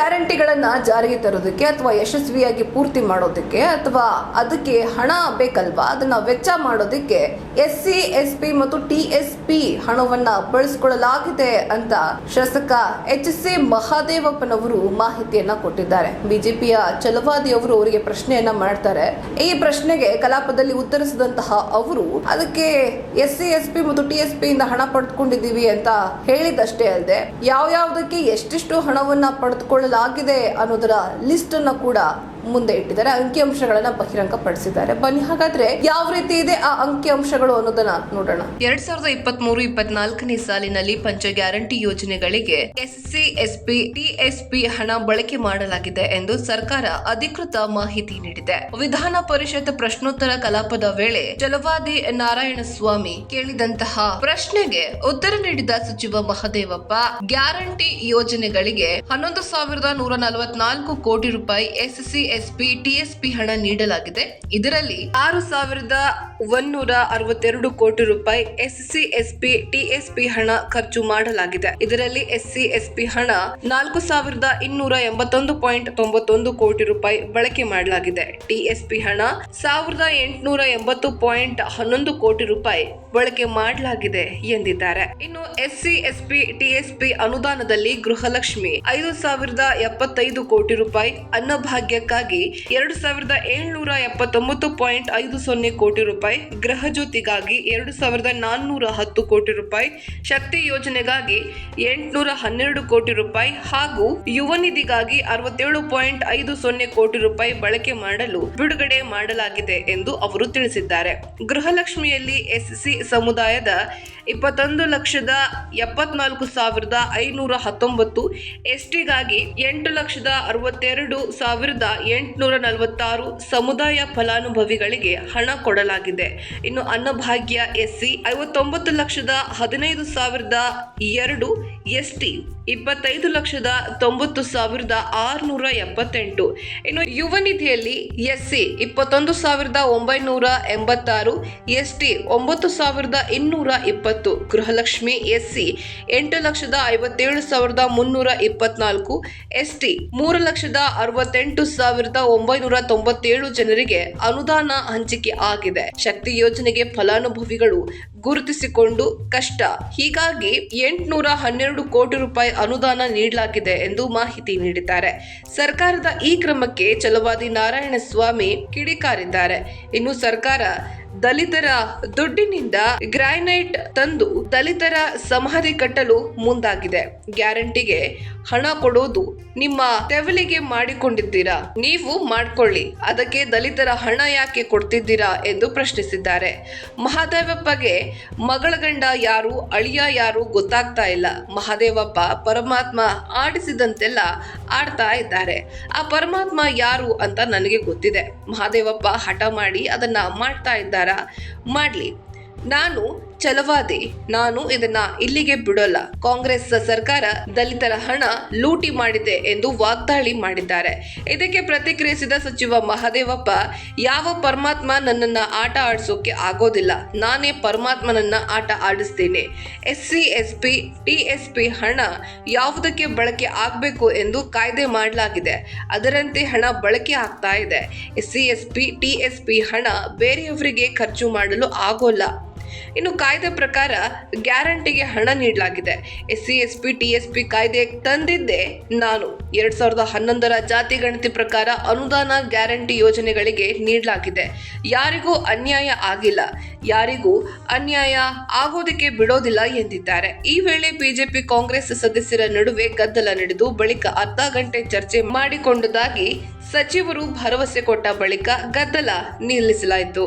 ಗ್ಯಾರಂಟಿಗಳನ್ನ ಜಾರಿಗೆ ತರೋದಕ್ಕೆ ಅಥವಾ ಯಶಸ್ವಿಯಾಗಿ ಪೂರ್ತಿ ಮಾಡೋದಕ್ಕೆ ಅಥವಾ ಅದಕ್ಕೆ ಹಣ ಬೇಕಲ್ವಾ? ಅದನ್ನ ವೆಚ್ಚ ಮಾಡೋದಕ್ಕೆ ಎಸ್ ಸಿ ಎಸ್ ಪಿ ಮತ್ತು ಟಿ ಎಸ್ ಪಿ ಹಣವನ್ನ ಬಳಸಿಕೊಳ್ಳಲಾಗಿದೆ ಅಂತ ಶಾಸಕ ಎಚ್ ಸಿ ಮಹಾದೇವಪ್ಪನವರು ಮಾಹಿತಿಯನ್ನ ಕೊಟ್ಟಿದ್ದಾರೆ. ಬಿಜೆಪಿಯ ಚಲವಾದಿ ಅವರು ಅವರಿಗೆ ಪ್ರಶ್ನೆಯನ್ನ ಮಾಡ್ತಾರೆ. ಈ ಪ್ರಶ್ನೆಗೆ ಕಲಾಪದಲ್ಲಿ ಉತ್ತರಿಸಿದಂತಹ ಅವರು, ಅದಕ್ಕೆ ಎಸ್ ಸಿ ಎಸ್ ಪಿ ಮತ್ತು ಟಿ ಎಸ್ ಪಿ ಇಂದ ಹಣ ಪಡೆದುಕೊಂಡಿದ್ದೀವಿ ಅಂತ ಹೇಳಿದಷ್ಟೇ ಅಲ್ಲದೆ, ಯಾವ್ಯಾವುದಕ್ಕೆ ಎಷ್ಟೆಷ್ಟು ಹಣವನ್ನ ಪಡೆದುಕೊಳ್ಳಲಾಗಿದೆ ಅನ್ನೋದರ ಲಿಸ್ಟನ್ನು ಕೂಡ ಮುಂದೆ ಇಟ್ಟಿದ್ದಾರೆ. ಅಂಕಿಅಂಶಗಳನ್ನ ಬಹಿರಂಗಪಡಿಸಿದ್ದಾರೆ. ಬನ್ನಿ, ಹಾಗಾದ್ರೆ ಯಾವ ರೀತಿ ಇದೆ ಆ ಅಂಕಿಅಂಶಗಳು ಅನ್ನೋದನ್ನ ನೋಡೋಣ. ಎರಡ್ ಸಾವಿರದ ಇಪ್ಪತ್ತ್ ಮೂರು ಇಪ್ಪತ್ನಾಲ್ಕನೇ ಸಾಲಿನಲ್ಲಿ ಪಂಚ ಗ್ಯಾರಂಟಿ ಯೋಜನೆಗಳಿಗೆ ಎಸ್ಸಿ, ಎಸ್ಪಿ ಟಿಎಸ್ಪಿ ಹಣ ಬಳಕೆ ಮಾಡಲಾಗಿದೆ ಎಂದು ಸರ್ಕಾರ ಅಧಿಕೃತ ಮಾಹಿತಿ ನೀಡಿದೆ. ವಿಧಾನ ಪರಿಷತ್ ಪ್ರಶ್ನೋತ್ತರ ಕಲಾಪದ ವೇಳೆ ಜಲವಾದಿ ನಾರಾಯಣಸ್ವಾಮಿ ಕೇಳಿದಂತಹ ಪ್ರಶ್ನೆಗೆ ಉತ್ತರ ನೀಡಿದ ಸಚಿವ ಮಹದೇವಪ್ಪ, ಗ್ಯಾರಂಟಿ ಯೋಜನೆಗಳಿಗೆ ಹನ್ನೊಂದು ಸಾವಿರದ ನೂರ ನಲವತ್ನಾಲ್ಕು ಕೋಟಿ ರೂಪಾಯಿ ಎಸ್ಸಿ ಎಸ್ಪಿ ಟಿಎಸ್ಪಿ ಹಣ ನೀಡಲಾಗಿದೆ. ಇದರಲ್ಲಿ ಆರು ಸಾವಿರದ ಒಂದೂರ ಅರವತ್ತೆರಡು ಕೋಟಿ ರೂಪಾಯಿ ಎಸ್ಸಿ ಎಸ್ಪಿ ಟಿಎಸ್ಪಿ ಹಣ ಖರ್ಚು ಮಾಡಲಾಗಿದೆ. ಇದರಲ್ಲಿ ಎಸ್ಸಿ ಎಸ್ಪಿ ಹಣ ನಾಲ್ಕು ಸಾವಿರದ ಇನ್ನೂರ ಎಂಬತ್ತೊಂದು ಪಾಯಿಂಟ್ ತೊಂಬತ್ತೊಂದು ಕೋಟಿ ರೂಪಾಯಿ ಬಳಕೆ ಮಾಡಲಾಗಿದೆ. ಟಿಎಸ್ಪಿ ಹಣ ಸಾವಿರದ ಎಂಟುನೂರ ಎಂಬತ್ತು ಪಾಯಿಂಟ್ ಹನ್ನೊಂದು ಕೋಟಿ ರೂಪಾಯಿ ಬಳಕೆ ಮಾಡಲಾಗಿದೆ ಎಂದಿದ್ದಾರೆ. ಇನ್ನು ಎಸ್ಸಿ ಎಸ್ಪಿ ಟಿಎಸ್ಪಿ ಅನುದಾನದಲ್ಲಿ ಗೃಹಲಕ್ಷ್ಮಿ ಐದು ಸಾವಿರದ ಎಪ್ಪತ್ತೈದು ಕೋಟಿ ರೂಪಾಯಿ ಅನ್ನಭಾಗ್ಯಕ್ಕಾಗಿ ಎರಡು ಸಾವಿರದ ಏಳ್ನೂರ ಎಪ್ಪತ್ತೊಂಬತ್ತು ಪಾಯಿಂಟ್ ಐದು ಸೊನ್ನೆ ಕೋಟಿ ರೂಪಾಯಿ ಗೃಹ ಜ್ಯೋತಿಗಾಗಿ ಎರಡು ಸಾವಿರದ ನಾನ್ನೂರ ಹತ್ತು ಕೋಟಿ ರೂಪಾಯಿ ಶಕ್ತಿ ಯೋಜನೆಗಾಗಿ ಎಂಟುನೂರ ಹನ್ನೆರಡು ಕೋಟಿ ರೂಪಾಯಿ ಹಾಗೂ ಯುವ ನಿಧಿಗಾಗಿ ಅರವತ್ತೇಳು ಪಾಯಿಂಟ್ ಐದು ಸೊನ್ನೆ ಕೋಟಿ ರೂಪಾಯಿ ಬಳಕೆ ಮಾಡಲು ಬಿಡುಗಡೆ ಮಾಡಲಾಗಿದೆ ಎಂದು ಅವರು ತಿಳಿಸಿದ್ದಾರೆ. ಗೃಹಲಕ್ಷ್ಮಿಯಲ್ಲಿ ಎಸ್ಸಿ ಸಮುದಾಯದ ಇಪ್ಪತ್ತೊಂದು ಲಕ್ಷದ ಎಪ್ಪತ್ನಾಲ್ಕು ಸಾವಿರದ ಐನೂರ ಹತ್ತೊಂಬತ್ತು ಎಸ್ ಟಿಗಾಗಿ ಎಂಟು ಲಕ್ಷದ ಅರವತ್ತೆರಡು ಸಾವಿರದ ಎಂಟುನೂರ ನಲವತ್ತಾರು ಸಮುದಾಯ ಫಲಾನುಭವಿಗಳಿಗೆ ಹಣ ಕೊಡಲಾಗಿದೆ. ಇನ್ನು ಅನ್ನಭಾಗ್ಯ ಎಸ್ಸಿ ಐವತ್ತೊಂಬತ್ತು ಲಕ್ಷದ ಹದಿನೈದು ಸಾವಿರದ ಎರಡು, ಎಸ್ಟಿ ಇಪ್ಪತ್ತೈದು ಲಕ್ಷದ ತೊಂಬತ್ತು ಸಾವಿರದ ಆರುನೂರ ಎಪ್ಪತ್ತೆಂಟು. ಇನ್ನು ಯುವ ನಿಧಿಯಲ್ಲಿ ಎಸ್ಸಿ ಇಪ್ಪತ್ತೊಂದು ಸಾವಿರದ ಒಂಬೈನೂರ ಎಂಬತ್ತಾರು ಎಸ್ ಟಿ ಒಂಬತ್ತು ಸಾವಿರದ ಇನ್ನೂರ ಇಪ್ಪತ್ತು, ಗೃಹಲಕ್ಷ್ಮಿ ಎಸ್ ಸಿ ಎಂಟು ಲಕ್ಷದ ಐವತ್ತೇಳು ಸಾವಿರದ ಮುನ್ನೂರ ಇಪ್ಪತ್ನಾಲ್ಕು ಎಸ್ ಟಿ ಮೂರು ಲಕ್ಷದ ಅರವತ್ತೆಂಟು ಸಾವಿರದ ಒಂಬೈನೂರ ತೊಂಬತ್ತೇಳು ಜನರಿಗೆ ಅನುದಾನ ಹಂಚಿಕೆ ಆಗಿದೆ. ಶಕ್ತಿ ಯೋಜನೆಗೆ ಫಲಾನುಭವಿಗಳು ಗುರುತಿಸಿಕೊಂಡು ಕಷ್ಟ. ಹೀಗಾಗಿ ಎಂಟುನೂರ ಹನ್ನೆರಡು ಕೋಟಿ ರೂಪಾಯಿ ಅನುದಾನ ನೀಡಲಾಗಿದೆ ಎಂದು ಮಾಹಿತಿ ನೀಡಿದ್ದಾರೆ. ಸರ್ಕಾರದ ಈ ಕ್ರಮಕ್ಕೆ ಚಲವಾದಿ ನಾರಾಯಣಸ್ವಾಮಿ ಕಿಡಿಕಾರಿದ್ದಾರೆ. ಇನ್ನು ಸರ್ಕಾರ ದಲಿತರ ದುಡ್ಡಿನಿಂದ ಗ್ರಾನೈಟ್ ತಂದು ದಲಿತರ ಸಮಾಧಿ ಕಟ್ಟಲು ಮುಂದಾಗಿದೆ. ಗ್ಯಾರಂಟಿಗೆ ಹಣ ಕೊಡೋದು ನಿಮ್ಮ ತೆವಲಿಗೆ ಮಾಡಿಕೊಂಡಿದ್ದೀರಾ? ನೀವು ಮಾಡ್ಕೊಳ್ಳಿ. ಅದಕ್ಕೆ ದಲಿತರ ಹಣ ಯಾಕೆ ಕೊಡ್ತಿದ್ದೀರಾ ಎಂದು ಪ್ರಶ್ನಿಸಿದ್ದಾರೆ. ಮಹಾದೇವಪ್ಪಗೆ ಮಗಳ ಗಂಡ ಯಾರು, ಅಳಿಯ ಯಾರು ಗೊತ್ತಾಗ್ತಾ ಇಲ್ಲ. ಮಹಾದೇವಪ್ಪ ಪರಮಾತ್ಮ ಆಡಿಸಿದಂತೆಲ್ಲ ಆಡ್ತಾ ಇದ್ದಾರೆ. ಆ ಪರಮಾತ್ಮ ಯಾರು ಅಂತ ನನಗೆ ಗೊತ್ತಿದೆ. ಮಹಾದೇವಪ್ಪ ಹಠ ಮಾಡಿ ಅದನ್ನ ಮಾಡ್ತಾ ಇದ್ದಾರಾ? ಮಾಡ್ಲಿ. ನಾನು ಛಲವಾದಿ. ನಾನು ಇದನ್ನ ಇಲ್ಲಿಗೆ ಬಿಡೋಲ್ಲ. ಕಾಂಗ್ರೆಸ್ ಸರ್ಕಾರ ದಲಿತರ ಹಣ ಲೂಟಿ ಮಾಡಿದೆ ಎಂದು ವಾಗ್ದಾಳಿ ಮಾಡಿದ್ದಾರೆ. ಇದಕ್ಕೆ ಪ್ರತಿಕ್ರಿಯಿಸಿದ ಸಚಿವ ಮಹದೇವಪ್ಪ, ಯಾವ ಪರಮಾತ್ಮ ನನ್ನನ್ನ ಆಟ ಆಡಿಸೋಕೆ ಆಗೋದಿಲ್ಲ. ನಾನೇ ಪರಮಾತ್ಮನನ್ನ ಆಟ ಆಡಿಸ್ತೇನೆ. S C S P T S P ಹಣ ಯಾವುದಕ್ಕೆ ಬಳಕೆ ಆಗಬೇಕು ಎಂದು ಕಾಯ್ದೆ ಮಾಡಲಾಗಿದೆ. ಅದರಂತೆ ಹಣ ಬಳಕೆ ಆಗ್ತಾ ಇದೆ. S C S P T S P ಹಣ ಬೇರೆಯವರಿಗೆ ಖರ್ಚು ಮಾಡಲು ಆಗೋಲ್ಲ. ಇನ್ನು ಕಾಯ್ದೆ ಪ್ರಕಾರ ಗ್ಯಾರಂಟಿಗೆ ಹಣ ನೀಡಲಾಗಿದೆ. S C S P T S P ಕಾಯ್ದೆ ತಂದಿದ್ದೆ ನಾನು. ಎರಡ್ ಸಾವಿರದ ಹನ್ನೊಂದರ ಜಾತಿ ಗಣತಿ ಪ್ರಕಾರ ಅನುದಾನ ಗ್ಯಾರಂಟಿ ಯೋಜನೆಗಳಿಗೆ ನೀಡಲಾಗಿದೆ. ಯಾರಿಗೂ ಅನ್ಯಾಯ ಆಗಿಲ್ಲ. ಯಾರಿಗೂ ಅನ್ಯಾಯ ಆಗೋದಕ್ಕೆ ಬಿಡೋದಿಲ್ಲ ಎಂದಿದ್ದಾರೆ. ಈ ವೇಳೆ ಬಿಜೆಪಿ ಕಾಂಗ್ರೆಸ್ ಸದಸ್ಯರ ನಡುವೆ ಗದ್ದಲ ನಡೆದು ಬಳಿಕ ಅರ್ಧ ಗಂಟೆ ಚರ್ಚೆ ಮಾಡಿಕೊಂಡುದಾಗಿ ಸಚಿವರು ಭರವಸೆ ಕೊಟ್ಟ ಬಳಿಕ ಗದ್ದಲ ನಿಲ್ಲಿಸಲಾಯಿತು.